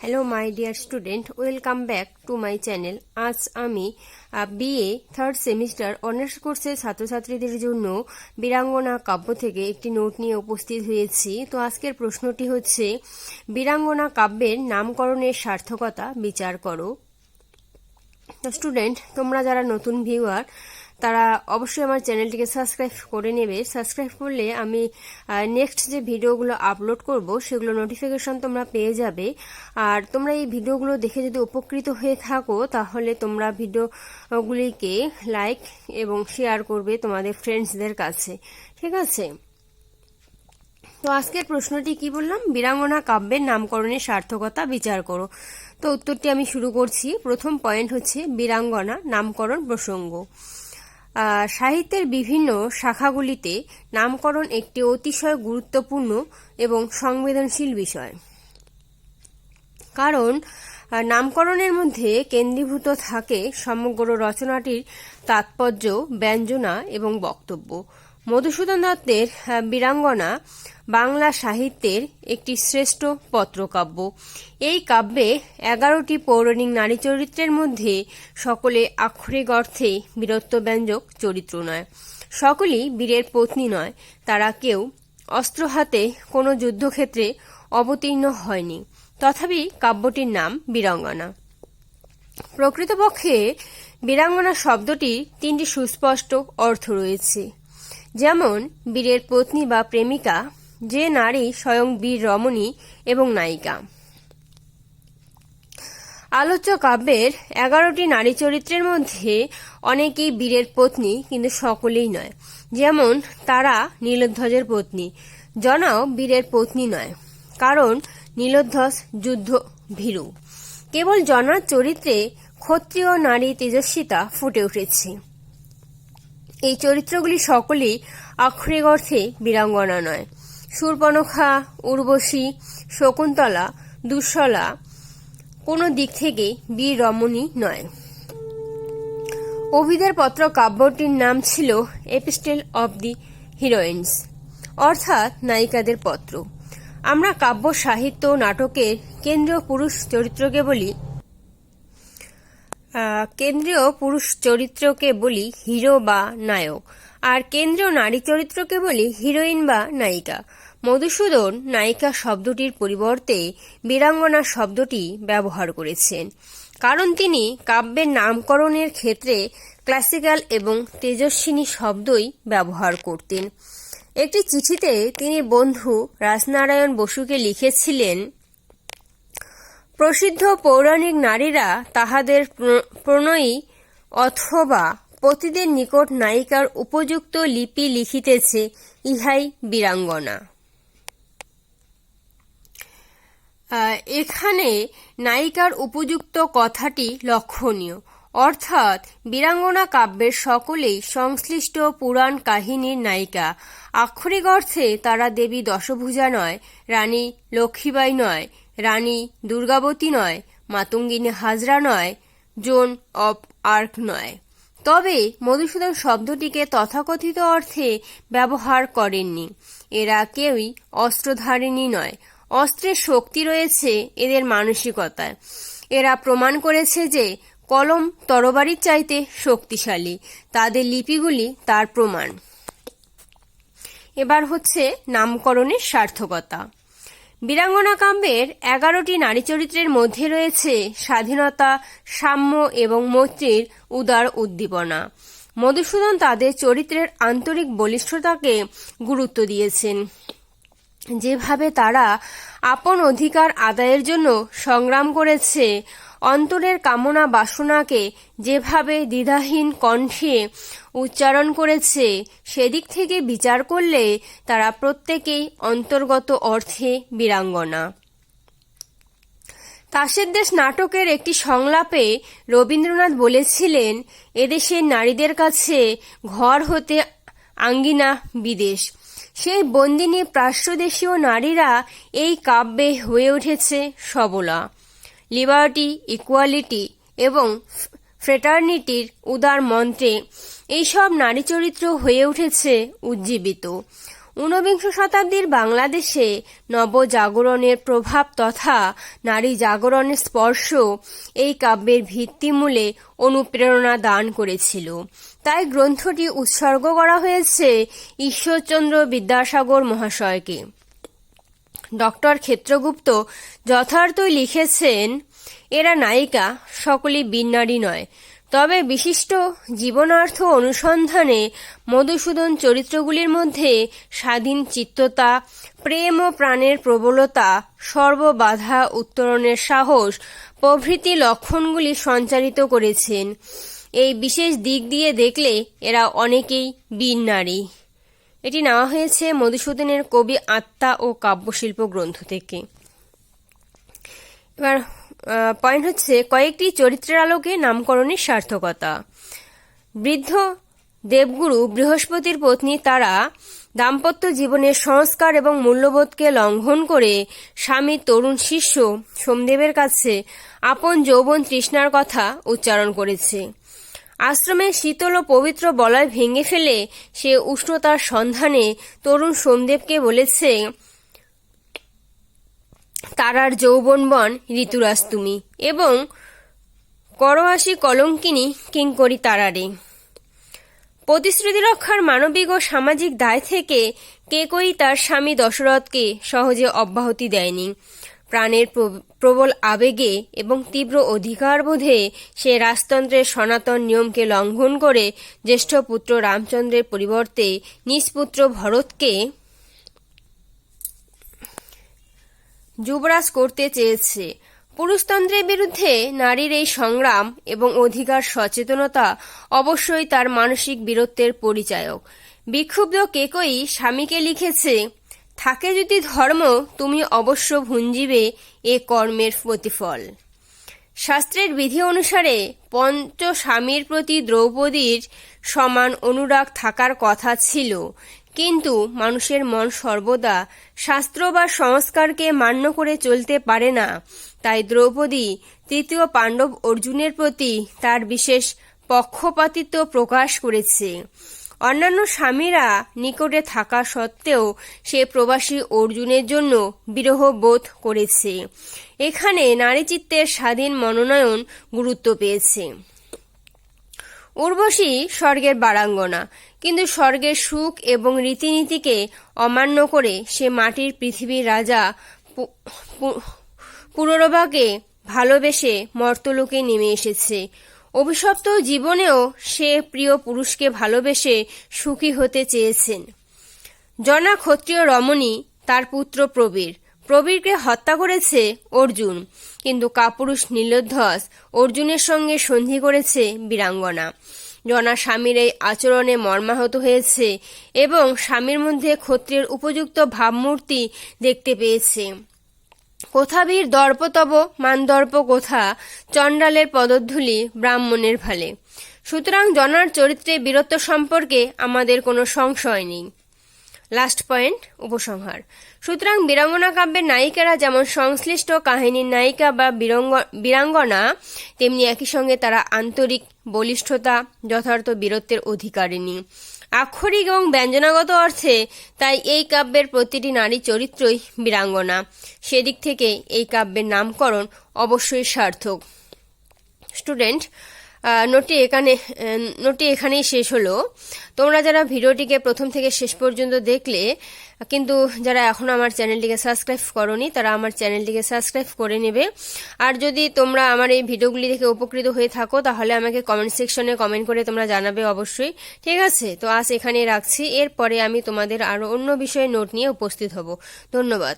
Hello my dear student welcome back to my channel আজ আমি BA third semester honours কোর্সের ছাত্রছাত্রীদের জন্য বীরাঙ্গনা কাব্য থেকে একটি নোট নিয়ে উপস্থিত হয়েছি। তো আজকের প্রশ্নটি হচ্ছে, বীরাঙ্গনা কাব্যের নামকরণের সার্থকতা বিচার করো। স্টুডেন্ট তোমরা যারা নতুন ভিউয়ার তারা অবশ্যই আমার চ্যানেলটিকে সাবস্ক্রাইব করে নেবে। সাবস্ক্রাইব করলে আমি নেক্সট যে ভিডিওগুলো আপলোড করব, সেগুলো নোটিফিকেশন তোমরা পেয়ে যাবে। আর তোমরা এই ভিডিওগুলো দেখে যদি উপকৃত হয়ে থাকো, তাহলে তোমরা ভিডিওগুলিকে লাইক এবং শেয়ার করবে তোমাদের ফ্রেন্ডসদের কাছে। ঠিক আছে? তো আজকের প্রশ্নটি কি বললাম? বীরাঙ্গনা কাব্যের নামকরণের সার্থকতা বিচার করো। তো উত্তরটি আমি শুরু করছি। প্রথম পয়েন্ট হচ্ছে বীরাঙ্গনা নামকরণ প্রসঙ্গ। সাহিত্যের বিভিন্ন শাখাগুলিতে নামকরণ একটি অতিশয় গুরুত্বপূর্ণ এবং সংবেদনশীল বিষয়। কারণ নামকরণের মধ্যে কেন্দ্রীভূত থাকে সমগ্র রচনাটির তাৎপর্য, ব্যঞ্জনা এবং বক্তব্য। মধুসূদন দত্তের বীরাঙ্গনা বাংলা সাহিত্যের একটি শ্রেষ্ঠ পত্রকাব্য। এই কাব্যে এগারোটি পৌরাণিক নারী চরিত্রের মধ্যে সকলে আক্ষরিক অর্থে বীরত্বব্যঞ্জক চরিত্র নয়। সকলেই বীরের পত্নী নয়, তারা কেউ অস্ত্র হাতে কোনো যুদ্ধক্ষেত্রে অবতীর্ণ হয়নি। তথাপি কাব্যটির নাম বীরাঙ্গনা। প্রকৃতপক্ষে বীরাঙ্গনা শব্দটি তিনটি সুস্পষ্ট অর্থ রয়েছে। যেমন বীরের পত্নী বা প্রেমিকা, যে নারী স্বয়ং বীর রমণী এবং নায়িকা। আলোচ্য কাব্যের এগারোটি নারী চরিত্রের মধ্যে অনেকেই বীরের পত্নী কিন্তু সকলেই নয়। যেমন তারা নীলধ্বজের পত্নী, জনাও বীরের পত্নী নয়। কারণ নীলধ্বজ যুদ্ধ ভীরু। কেবল জনার চরিত্রে ক্ষত্রিয় নারী তেজস্বিতা ফুটে উঠেছে। এই চরিত্রগুলি সকলেই আক্ষরিক অর্থে বীরাঙ্গনা নয়। সুরপনখা, উর্বশী, শকুন্তলা দুঃসলা কোনো দিক থেকে বীর রমণী নয়। অভিদের পত্র কাব্যটির নাম ছিল এপিস্টেল অব দি হিরোইন্স অর্থাৎ নায়িকাদের পত্র। আমরা কাব্য, সাহিত্য নাটকের কেন্দ্রীয় পুরুষ চরিত্রকে বলি কেন্দ্রীয় পুরুষ চরিত্রকে বলি হিরো বা নায়ক। আর কেন্দ্রীয় নারী চরিত্রকে বলি হিরোইন বা নায়িকা। মধুসূদন নায়িকা শব্দটির পরিবর্তে বীরাঙ্গনা শব্দটি ব্যবহার করেছেন। কারণ তিনি কাব্যের নামকরণের ক্ষেত্রে ক্লাসিক্যাল এবং তেজস্বিনী শব্দই ব্যবহার করতেন। একটি চিঠিতে তিনি বন্ধু রাজনারায়ণ বসুকে লিখেছিলেন প্রসিদ্ধ পৌরাণিক নারীরা তাহাদের প্রণয়ী অথবা পতিদের নিকট নায়িকার উপযুক্ত লিপি লিখিতেছে, ইহাই বীরাঙ্গনা। এখানে নায়িকার উপযুক্ত কথাটি লক্ষণীয়। অর্থাৎ বীরাঙ্গনা কাব্যের সকলেই সংশ্লিষ্ট পুরাণ কাহিনীর নায়িকা। আক্ষরিক অর্থে তারা দেবী দশভূজা নয়, রানী লক্ষ্মীবাই নয় রানী দুর্গাবতী নয়, মাতঙ্গিনী হাজরা নয়, জোন অফ আর্ক নয়। তবে মধুসূদন শব্দটিকে তথাকথিত অর্থে ব্যবহার করেননি। এরা কেউই অস্ত্রধারিণী নয়। অস্ত্রের শক্তি রয়েছে এদের মানসিকতায়। এরা প্রমাণ করেছে যে কলম তরবারির চাইতে শক্তিশালী। তাদের লিপিগুলি তার প্রমাণ। এবার হচ্ছে নামকরণের সার্থকতা। বীরাঙ্গনা কাব্যের এগারোটি নারী চরিত্রের মধ্যে রয়েছে স্বাধীনতা, সাম্য এবং মৈত্রীর উদার উদ্দীপনা। মধুসূদন তাদের চরিত্রের আন্তরিক বলিষ্ঠতাকে গুরুত্ব দিয়েছেন। যেভাবে তারা আপন অধিকার আদায়ের জন্য সংগ্রাম করেছে অন্তরের কামনা বাসনাকে যেভাবে দ্বিধাহীন কণ্ঠে উচ্চারণ করেছে, সেদিক থেকে বিচার করলে তারা প্রত্যেকেই অন্তর্গত অর্থে বীরাঙ্গনা। তাসের দেশ নাটকের একটি সংলাপে রবীন্দ্রনাথ বলেছিলেন, এদেশের নারীদের কাছে ঘর হতে আঙ্গিনা বিদেশ। সেই বন্দিনী প্রাচ্যদেশীয় নারীরা এই কাব্যে হয়ে উঠেছে সবলা। লিবার্টি, ইকুয়ালিটি এবং ফ্রেটার্নিটির উদার মন্ত্রে এইসব নারী চরিত্র হয়ে উঠেছে উজ্জীবিত। ঊনবিংশ শতাব্দীর বাংলাদেশে নবজাগরণের প্রভাব তথা নারী জাগরণের স্পর্শ এই কাব্যের ভিত্তিমূলে অনুপ্রেরণা দান করেছিল। তাই গ্রন্থটি উৎসর্গ করা হয়েছে ঈশ্বরচন্দ্র বিদ্যাসাগর মহাশয়কে। ডক্টর ক্ষেত্রগুপ্ত যথার্থই লিখেছেন, এরা নায়িকা, সকলেই বিনারী নয়। তবে বিশিষ্ট জীবনার্থ অনুসন্ধানে মধুসূদন চরিত্রগুলির মধ্যে স্বাধীন চিত্ততা, প্রেম ও প্রাণের প্রবলতা, সর্ববাধা উত্তরণের সাহস, প্রভৃতি লক্ষণগুলি সঞ্চারিত করেছেন। এই বিশেষ দিক দিয়ে দেখলে এরা অনেকেই বীর নারী এটি নেওয়া হয়েছে মধুসূদনের কবি আত্মা ও কাব্যশিল্প গ্রন্থ থেকে। এবার পয়েন্ট হচ্ছে, কয়েকটি চরিত্রের আলোকে নামকরণের সার্থকতা। বৃদ্ধ দেবগুরু বৃহস্পতির পত্নী তারা দাম্পত্য জীবনের সংস্কার এবং মূল্যবোধকে লঙ্ঘন করে স্বামী তরুণ শিষ্য সোমদেবের কাছে আপন যৌবন তৃষ্ণার কথা উচ্চারণ করেছে। আশ্রমের শীতল ও পবিত্র বলয় ভেঙে ফেলে সে উষ্ণতার সন্ধানে তরুণ সোমদেবকে বলেছে, তারার যৌবনবন ঋতুরাজ তুমি এবং করোয়াসি কলঙ্কিনী কিঙ্করি তারারে। প্রতিশ্রুতি রক্ষার মানবিক ও সামাজিক দায় থেকে কেকই তার স্বামী দশরথকে সহজে অব্যাহতি দেয়নি। প্রাণের প্রবল আবেগে এবং তীব্র অধিকারবোধে সে রাজতন্ত্রের সনাতন নিয়মকে লঙ্ঘন করে জ্যেষ্ঠ পুত্র রামচন্দ্রের পরিবর্তে নিজ পুত্র ভরতকে যুবরাজ করতে চেয়েছে। পুরুষতন্ত্রের বিরুদ্ধে নারীর এই সংগ্রাম এবং অধিকার সচেতনতা অবশ্যই তার মানসিক বীরত্বের পরিচায়ক। বিক্ষুব্ধ কেকই স্বামীকে লিখেছে থাকে যদি ধর্ম, তুমি অবশ্য ভুঞ্জিবে এ কর্মের প্রতিফল। শাস্ত্রের বিধি অনুসারে পঞ্চ স্বামীর প্রতি দ্রৌপদীর সমান অনুরাগ থাকার কথা ছিল। কিন্তু মানুষের মন সর্বদা শাস্ত্র বা সংস্কারকে মান্য করে চলতে পারে না। তাই দ্রৌপদী তৃতীয় পাণ্ডব অর্জুনের প্রতি তার বিশেষ পক্ষপাতিত্ব প্রকাশ করেছে। অন্যান্য স্বামীরা নিকটে থাকা সত্ত্বেও সে প্রবাসী অর্জুনের জন্য বিরহ বোধ করেছে। এখানে নারীচিত্তের স্বাধীন মনোনয়ন গুরুত্ব পেয়েছে। উর্বশী স্বর্গের বারাঙ্গনা, কিন্তু স্বর্গের সুখ এবং রীতিনীতিকে অমান্য করে সে মাটির পৃথিবীর রাজা পুররবাকে ভালোবেসে মর্তলোকে নেমে এসেছে। অভিশপ্ত জীবনেও সে প্রিয় পুরুষকে ভালোবেসে সুখী হতে চেয়েছেন। জনা ক্ষত্রিয় রমণী তার পুত্র প্রবীর। প্রবীরকে হত্যা করেছে অর্জুন, কিন্তু কাপুরুষ নীলোধ্বস অর্জুনের সঙ্গে সন্ধি করেছে বীরাঙ্গনা। জনা স্বামীর এই আচরণে মর্মাহত হয়েছে এবং স্বামীর মধ্যে ক্ষত্রিয়ের উপযুক্ত ভাবমূর্তি দেখতে পেয়েছে। কোথাবীর দর্পতব মানদর্প কোথা? চণ্ডালের পদধূলি ব্রাহ্মণের ভালে। সুতরাং জনার চরিত্রে বীরত্ব সম্পর্কে আমাদের কোনো সংশয় নেই। লাস্ট পয়েন্ট উপসংহার। সুতরাং বীরাঙ্গনা কাব্যের নায়িকারা যেমন সংশ্লিষ্ট কাহিনীর নায়িকা বা বীরাঙ্গনা, তেমনি একই সঙ্গে তারা আন্তরিক, বলিষ্ঠতা, যথার্থ বীরত্বের অধিকারিণী। আক্ষরিক এবং ব্যঞ্জনাগত অর্থে তাই এই কাব্যের প্রতিটি নারী চরিত্রই বীরাঙ্গনা। সেদিক থেকে এই কাব্যের নামকরণ অবশ্যই সার্থক। স্টুডেন্ট নোটটি এখানে নোটটি এখানেই শেষ হলো। তোমরা যারা ভিডিওটিকে প্রথম থেকে শেষ পর্যন্ত দেখলে, কিন্তু যারা এখনও আমার চ্যানেলটিকে সাবস্ক্রাইব করনি, তারা আমার চ্যানেলটিকে সাবস্ক্রাইব করে নেবে। আর যদি তোমরা আমার এই ভিডিওগুলি দেখে উপকৃত হয়ে থাকো, তাহলে আমাকে কমেন্ট সেকশনে কমেন্ট করে তোমরা জানাবে অবশ্যই। ঠিক আছে? তো আজ এখানে রাখছি। এরপরে আমি তোমাদের আরও অন্য বিষয়ে নোট নিয়ে উপস্থিত হব। ধন্যবাদ।